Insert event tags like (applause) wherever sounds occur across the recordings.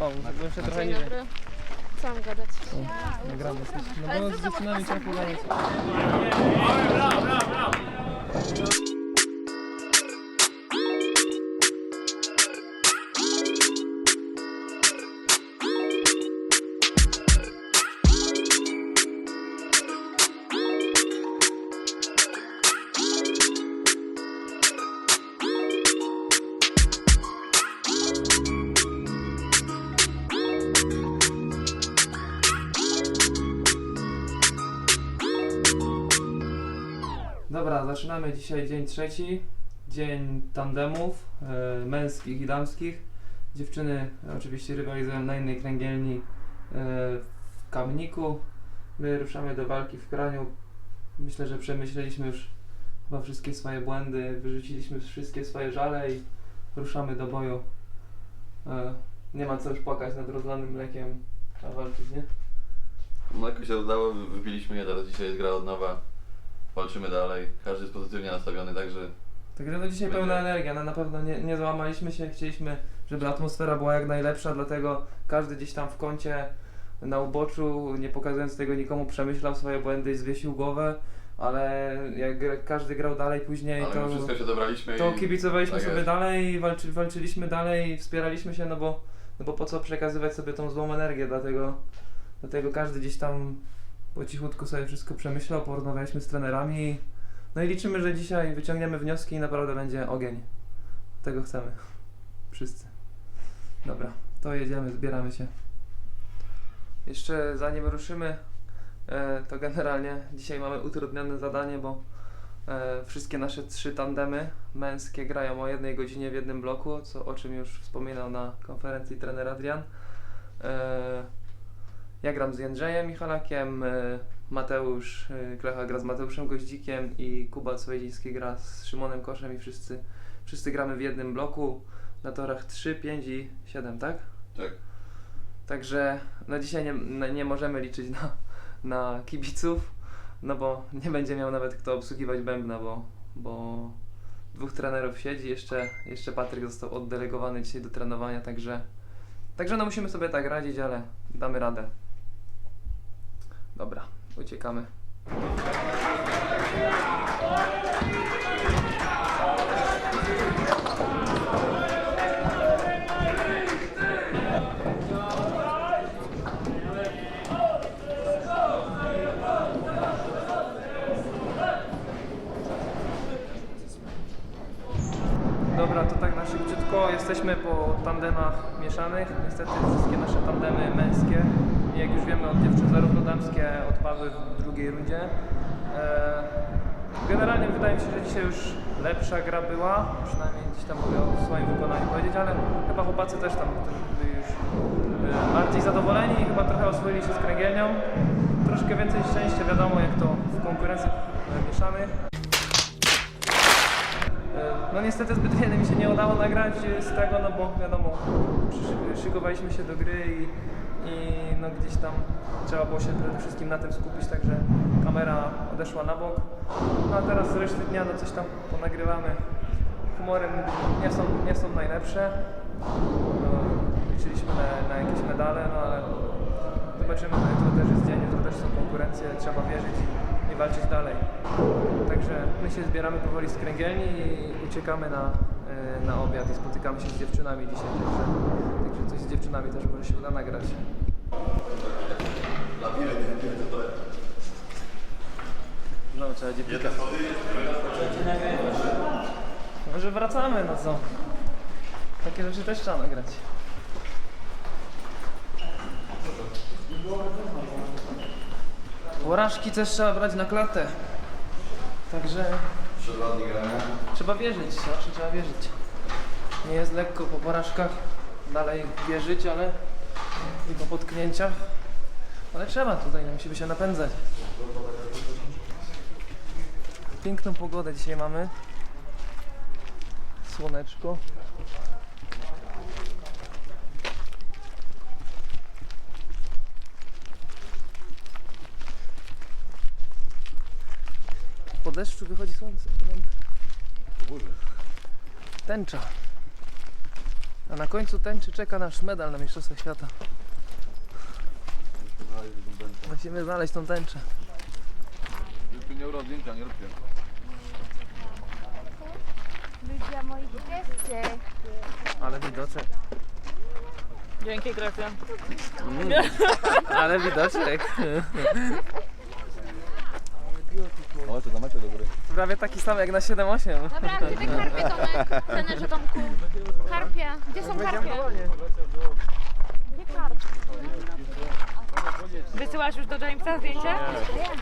O, byłem się trochę Dzień niżej. dobry. Co mam gadać? Nagramy coś. No bo z dziewczynami trzeba pogadać. Dobra, zaczynamy dzisiaj dzień trzeci. Dzień tandemów e, męskich i damskich. Dziewczyny oczywiście rywalizują na innej kręgielni e, w Kamniku. My ruszamy do walki w Kraniu. Myślę, że przemyśleliśmy już chyba wszystkie swoje błędy, wyrzuciliśmy wszystkie swoje żale i ruszamy do boju. E, nie ma co już płakać nad rozlanym mlekiem, a walczyć, nie? Mleko się udało, wy- wypiliśmy je, teraz dzisiaj jest gra od nowa. Walczymy dalej, każdy jest pozytywnie nastawiony, także Także no dzisiaj Będzie. pełna energia, no na pewno nie, nie załamaliśmy się, chcieliśmy, żeby atmosfera była jak najlepsza, dlatego każdy gdzieś tam w kącie, na uboczu, nie pokazując tego nikomu, przemyślał swoje błędy i zwiesił głowę, ale jak gra- każdy grał dalej później, ale to, wszystko się dobraliśmy to i kibicowaliśmy tak sobie jest. dalej walczy, walczyliśmy dalej i wspieraliśmy się, no bo, no bo po co przekazywać sobie tą złą energię, dlatego, dlatego każdy gdzieś tam po cichutku sobie wszystko przemyślał, porozmawialiśmy z trenerami no i liczymy, że dzisiaj wyciągniemy wnioski i naprawdę będzie ogień. Tego chcemy. Wszyscy. Dobra, to jedziemy, zbieramy się. Jeszcze zanim ruszymy, e, to generalnie dzisiaj mamy utrudnione zadanie, bo e, wszystkie nasze trzy tandemy męskie grają o jednej godzinie w jednym bloku, co, o czym już wspominał na konferencji trener Adrian. Ja gram z Jędrzejem Michalakiem, e, Mateusz e, Klecha gra z Mateuszem Goździkiem i Kuba Cwejdziński gra z Szymonem Koszem i wszyscy, wszyscy gramy w jednym bloku na torach 3, 5 i 7, tak? Tak. Także no dzisiaj nie, no nie możemy liczyć na, na kibiców, no bo nie będzie miał nawet kto obsługiwać bębna, bo, bo dwóch trenerów siedzi, jeszcze, jeszcze Patryk został oddelegowany dzisiaj do trenowania, także, także no musimy sobie tak radzić, ale damy radę. Dobra, uciekamy. Dobra, to tak na szybciutko. Jesteśmy po tandemach mieszanych. Niestety wszystkie nasze tandemy męskie, jak już wiemy od dziewczyn, zarówno damskie odpadły w drugiej rundzie. E, Generalnie wydaje mi się, że dzisiaj już lepsza gra była, przynajmniej gdzieś tam mogę o swoim wykonaniu powiedzieć, ale chyba chłopacy też tam byli już e, bardziej zadowoleni i chyba trochę oswoili się z kręgielnią. Troszkę więcej szczęścia, wiadomo jak to w konkurencjach mieszanych. E, No niestety zbyt wiele mi się nie udało nagrać z tego, no bo wiadomo, szykowaliśmy się do gry i, i no gdzieś tam trzeba było się przede wszystkim na tym skupić, także kamera odeszła na bok. No a teraz reszty dnia no coś tam ponagrywamy. Humorem nie są, nie są najlepsze. No, liczyliśmy na, na jakieś medale, no ale zobaczymy, no jutro też jest dzień, jutro też są konkurencje, trzeba wierzyć i, walczyć dalej. Także my się zbieramy powoli z kręgielni i uciekamy na, y, na obiad i spotykamy się z dziewczynami dzisiaj, także, także coś z dziewczynami też może się uda nagrać. No, trzeba dziewczynkę. Może wracamy, no co? Takie rzeczy też trzeba nagrać. Porażki też trzeba brać na klatę. Także grania. trzeba wierzyć, zawsze trzeba wierzyć. Nie jest lekko po porażkach dalej wierzyć, ale i po potknięciach. Ale trzeba tutaj, nie musimy się napędzać. Piękną pogodę dzisiaj mamy. Słoneczko. Deszczu wychodzi słońce. Tęcza. A na końcu tęczy czeka nasz medal na Mistrzostwach Świata. Musimy znaleźć tą tęczę. Nie zdjęcia, nie róbcie. Ludzie moi dziewczę. Ale widoczek. Dzięki, Grafia. Ale widoczek. To do góry. Prawie taki sam jak na 7-8. Dobra, gdzie te karpie, Tomek? Trenerze Tomku. Karpie. Gdzie są karpie? Gdzie karpie? Wysyłasz już do Jamesa zdjęcie?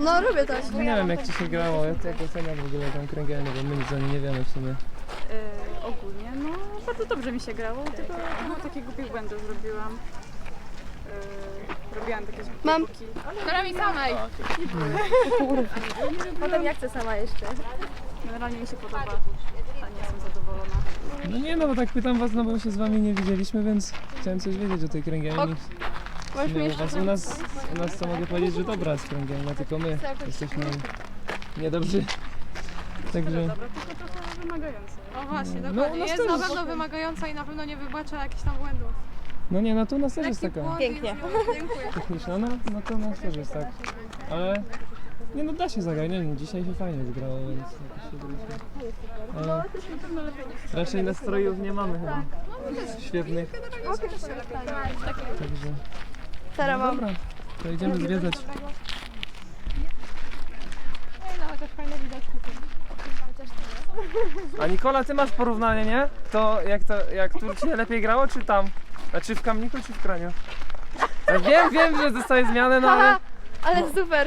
No lubię tak. Nie wiem jak ci się grało, jak, jak oceniasz w ogóle tą kręgielnię, bo my nic o niej nie wiemy w sumie. Yy, ogólnie, no bardzo dobrze mi się grało, tylko no, takie głupie błędy zrobiłam. Yy, robiłam takie Mam-. Która mi samej. Potem ja chcę sama jeszcze. Generalnie mi się podoba, a nie jestem zadowolona. No nie no, bo tak pytam was, no bo się z wami nie widzieliśmy, więc chciałem coś wiedzieć o tej kręgielni. Możesz mi Nie, u, jeszcze... was, u, nas, u nas to mogę powiedzieć, że dobra jest kręgielnia, tylko my jesteśmy niedobrzy. Także... Dobra, tylko trochę wymagające. O właśnie, No, dokładnie. u nas jest na pewno wymagająca i na pewno nie wybacza jakichś tam błędów. No nie, no to u nas też jest taka Pięknie. techniczna, no, no to u nas też jest tak. Ale... Nie no, da się zagrać, nie, no, dzisiaj się fajnie wygrało, więc jakoś się. Ale raczej nastrojów nie mamy chyba. Świetnych. Także... Teraz mam. Dobra, to idziemy zwiedzać. No. A Nikola, ty masz porównanie, nie? To jak to, jak tu ci się lepiej grało, czy tam? Znaczy w Kamniku, czy w Kraniu? Ja wiem, wiem, że zostaje zmiany, no ale... Ale super,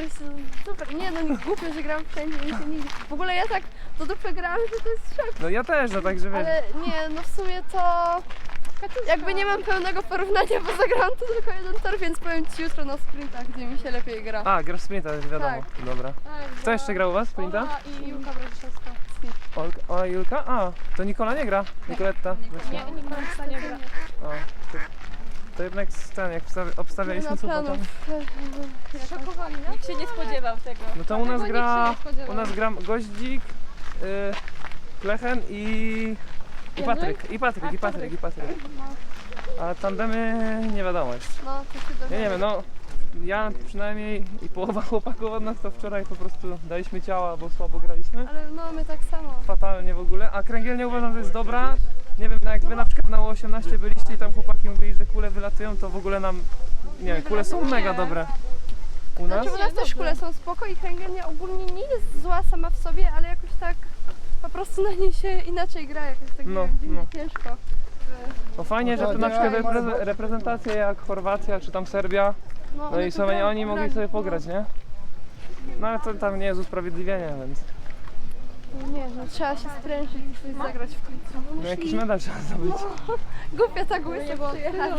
super. Nie no, głupio, że gram wszędzie i się nigdy. W ogóle ja tak do dupy grałam, że to jest szok. No ja też, no także wiesz. Ale nie, no w sumie to... Jakby nie mam pełnego porównania, bo zagrałam tu tylko jeden tor, więc powiem Ci jutro na sprintach, gdzie mi się lepiej gra. A, grasz sprinta, już wiadomo. Dobra. Kto jeszcze grał u was sprinta? Ola i Julka Braziszewska. Olka, o, Julka? A, to Nikola nie gra. Nikoletta. Nie, Nikolska nie gra. O, to, to jednak ten, jak obstawi- Nie obstawialiśmy sobotę. Szokowali, nie? Nikt się nie spodziewał tego. No to u nas Tego nikt gra, nie spodziewał. u nas gra Goździk, y, Klechen i, i Patryk, i Patryk, i Patryk, i Patryk. A tandemy nie wiadomo jeszcze. No, to się Ja nie wiem, no ja przynajmniej i połowa (laughs) chłopaków od nas to wczoraj po prostu daliśmy ciała, bo słabo graliśmy. Ale no, my tak samo. Fatalnie w ogóle, a kręgielnia uważam, że jest dobra. Nie wiem, no jak wy na przykład na U18 byliście i tam chłopaki mówili, że kule wylatują, to w ogóle nam, nie wiem, kule są mega dobre. U nas? Znaczy u nas też kule są spoko i kręgielnia ogólnie nie jest zła sama w sobie, ale jakoś tak po prostu na niej się inaczej gra, jakoś tak No, dziwnie no. ciężko. No fajnie, że to na przykład repre- reprezentacje jak Chorwacja czy tam Serbia, no one i Słowenia, grają oni mogli sobie pograć, nie? No ale to tam nie jest usprawiedliwienie, więc No, nie, no trzeba się sprężyć i coś zagrać w końcu. no jakiś medal trzeba zdobyć. (laughs) Głupia tak łyso przyjechać.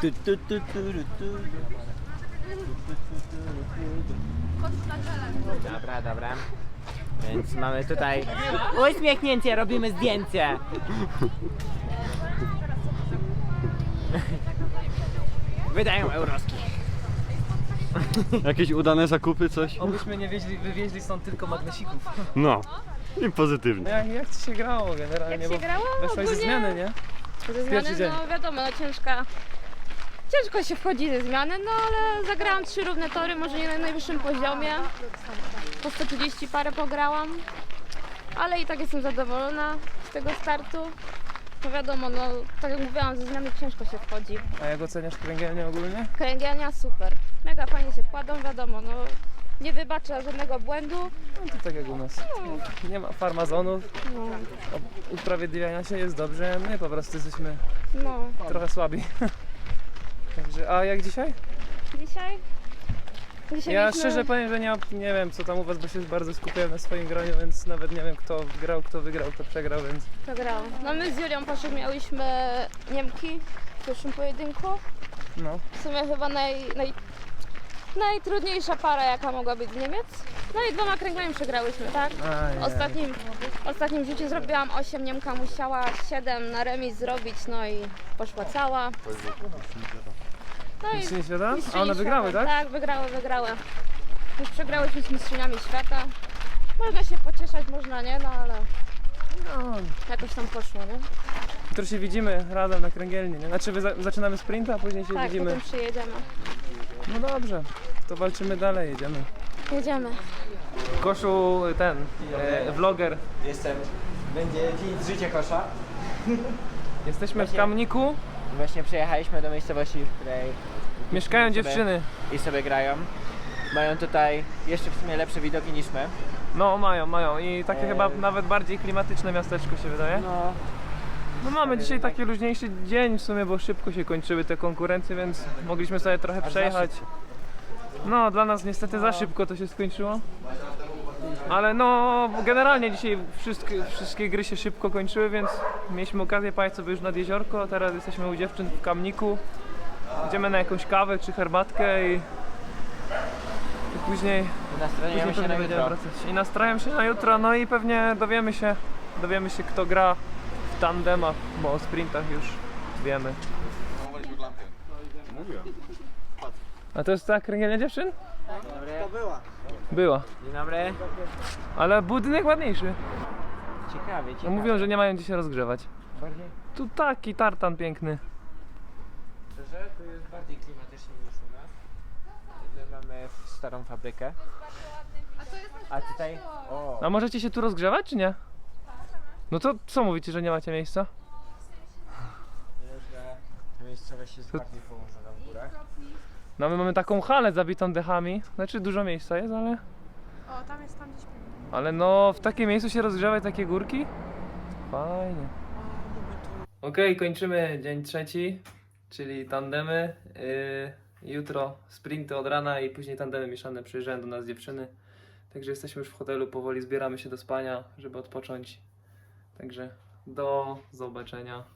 Tu, tu, tu, tu, tu, tu. Dobra, dobra. Więc mamy tutaj uśmiechnięcie, robimy zdjęcie. Wydają euroski. Jakieś udane zakupy, coś? Obyśmy nie wieźli, wywieźli stąd tylko magnesików. No. I pozytywnie. Jak, jak ci się grało generalnie? Jak się bo grało? Weszłaś ze Ogólnie- zmiany, nie? Ze Pierwszy zmiany, dzień. no wiadomo, no ciężka. Ciężko się wchodzi ze zmiany, no ale zagrałam trzy równe tory, może nie na najwyższym poziomie. Po 130 parę pograłam, ale i tak jestem zadowolona z tego startu. No wiadomo, no tak jak mówiłam, ze zmiany ciężko się wchodzi. A jak oceniasz kręgielnię ogólnie? Kręgielnia super, mega fajnie się kładą, wiadomo, no nie wybacza żadnego błędu. No to tak jak u nas. Nie ma farmazonów, No, usprawiedliwiania się jest dobrze, my po prostu jesteśmy no. trochę słabi. (laughs) Także, a jak dzisiaj? dzisiaj? Dzisiaj Ja mieliśmy- szczerze powiem, że nie, mam- nie wiem co tam u was, bo się bardzo skupiłem na swoim graniu, więc nawet nie wiem kto grał, kto wygrał, kto przegrał, więc Przegrałam. No my z Julią Paszek miałyśmy Niemki w pierwszym pojedynku. no. W sumie chyba naj, naj, najtrudniejsza para jaka mogła być z Niemiec. No i dwoma kręglami przegrałyśmy, tak? Ajaj. W ostatnim, w ostatnim rzucie zrobiłam 8, Niemka musiała 7 na remis zrobić, no i poszła cała. No i Mistrzyni świata? A mistrzyni one wygrały, świata. tak? Tak, wygrały, wygrały. Już przegrałyśmy z mistrzyniami świata. Można się pocieszać, można nie, no ale No, Jakoś tam poszło, nie? jutro się widzimy razem na kręgielni, nie? Znaczy wy za- zaczynamy sprinta, a później się Tak, widzimy. potem przyjedziemy. No dobrze, to walczymy dalej, jedziemy. Jedziemy. Koszu ten, e, vloger. Jestem. Będzie dzień z życia kosza. Jesteśmy w Właśnie- Właśnie przyjechaliśmy do miejscowości, w której mieszkają sobie- dziewczyny. i sobie grają. Mają tutaj jeszcze w sumie lepsze widoki niż my. No mają, mają i takie Eee. chyba nawet bardziej klimatyczne miasteczko się wydaje. No, No mamy dzisiaj taki luźniejszy dzień w sumie, bo szybko się kończyły te konkurencje, więc mogliśmy sobie trochę za przejechać. No dla nas niestety za szybko to się skończyło. Ale no generalnie dzisiaj wszystkie, wszystkie gry się szybko kończyły, więc mieliśmy okazję pojechać sobie już nad jeziorko, teraz jesteśmy u dziewczyn w Kamniku. Idziemy na jakąś kawę czy herbatkę i, i później nastrajemy Później się na jutro. wracać. I nastrajem się na jutro, no i pewnie dowiemy się, dowiemy się kto gra w tandemach, bo o sprintach już wiemy. A to jest ta kręgielnia dziewczyn? Dobry. To była. Była, Dzień dobry. ale budynek ładniejszy. Ciekawie, No ciekawie. mówią, że nie mają gdzie się rozgrzewać. Bardziej, Tu taki tartan piękny. szczerze, tu jest bardziej klimatycznie niż u nas. Tutaj mamy starą fabrykę. A tutaj... O, A możecie się tu rozgrzewać, czy nie? No to co mówicie, że nie macie miejsca? że miejscowość jest To- bardziej położona w górach. No my mamy taką halę zabitą dechami, znaczy dużo miejsca jest, ale... O, tam jest tam gdzieś Ale no, w takim miejscu się rozgrzewać takie górki? Fajnie. Okej, kończymy dzień trzeci, czyli tandemy. Yy, jutro sprinty od rana i później tandemy mieszane przyjeżdżają do nas dziewczyny. Także jesteśmy już w hotelu, powoli zbieramy się do spania, żeby odpocząć. Także do zobaczenia.